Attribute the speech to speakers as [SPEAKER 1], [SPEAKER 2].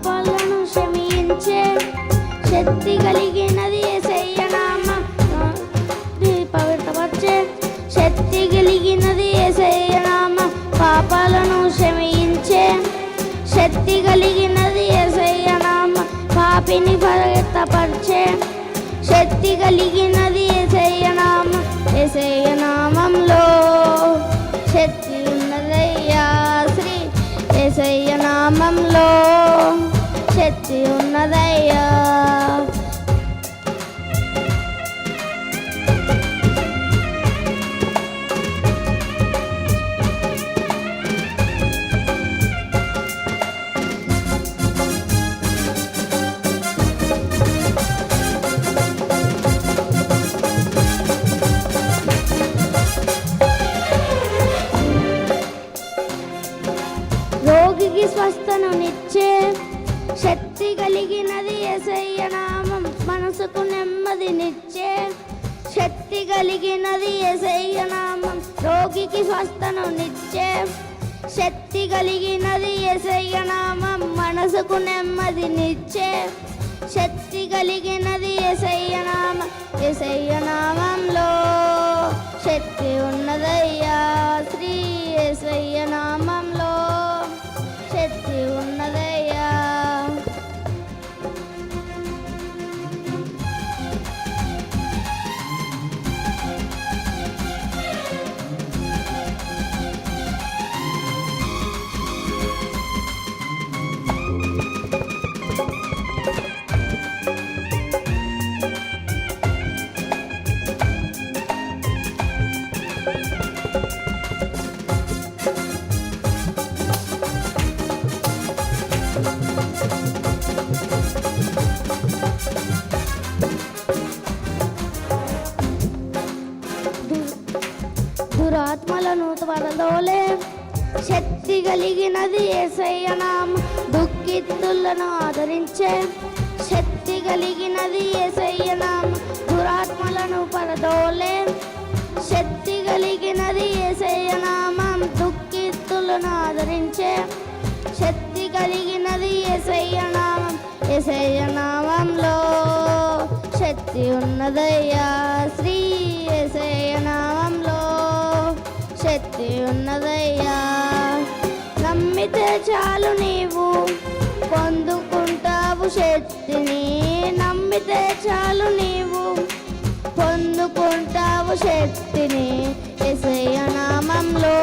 [SPEAKER 1] పాపాలను క్షమించే శక్తి కలిగినది ఏసయ్యనామ పవిత్రపరిచే శక్తి కలిగినది ఏసయ్యనామ పాపాలను క్షమించే శక్తి కలిగినది ఏసయ్యనామ పాపిని పవిత్రపరిచే శక్తి కలిగినది ఏసయ్యనామ ఏసయ్యనామంలో శక్తి ఉన్నదయ్యా శ్రీ. ఏసయ్యనామంలో నామంలో ఉన్నదయ్యా. శక్తి కలిగినది ఎసయ్య నామం. మనసుకు నెమ్మదినిచ్చే శక్తి కలిగినది ఎసయ్య నామం. రోగికి స్వస్థను నిచ్చే శక్తి కలిగినది ఎసయ్య నామం. మనసుకు నెమ్మదినిచ్చే శక్తి కలిగినది ఎసయ్య నామం. ఎసయ్య నామంలో దురాత్మలను శక్తి కలిగినది ఏసయ్యనాం దుఃఖిత్తులను ఆదరించే. శక్తి కలిగినది ఏసయ్యనాం దురాత్మలను పరదోలే. శక్తి కలిగినది ఏసయ్య నామం. ఆదరించే. శక్తి కలిగినది ఏసయ్యనామం ఏసయ్య నామంలో శక్తి ఉన్నదయ్యా. శ్రీ ఏసయ్య శక్తి ఉన్నదయ్యా. నమ్మితే చాలు నీవు పొందుకుంటావు శక్తిని నమ్మితే చాలు నీవు పొందుకుంటావు శక్తిని ఎసయ్య నామంలో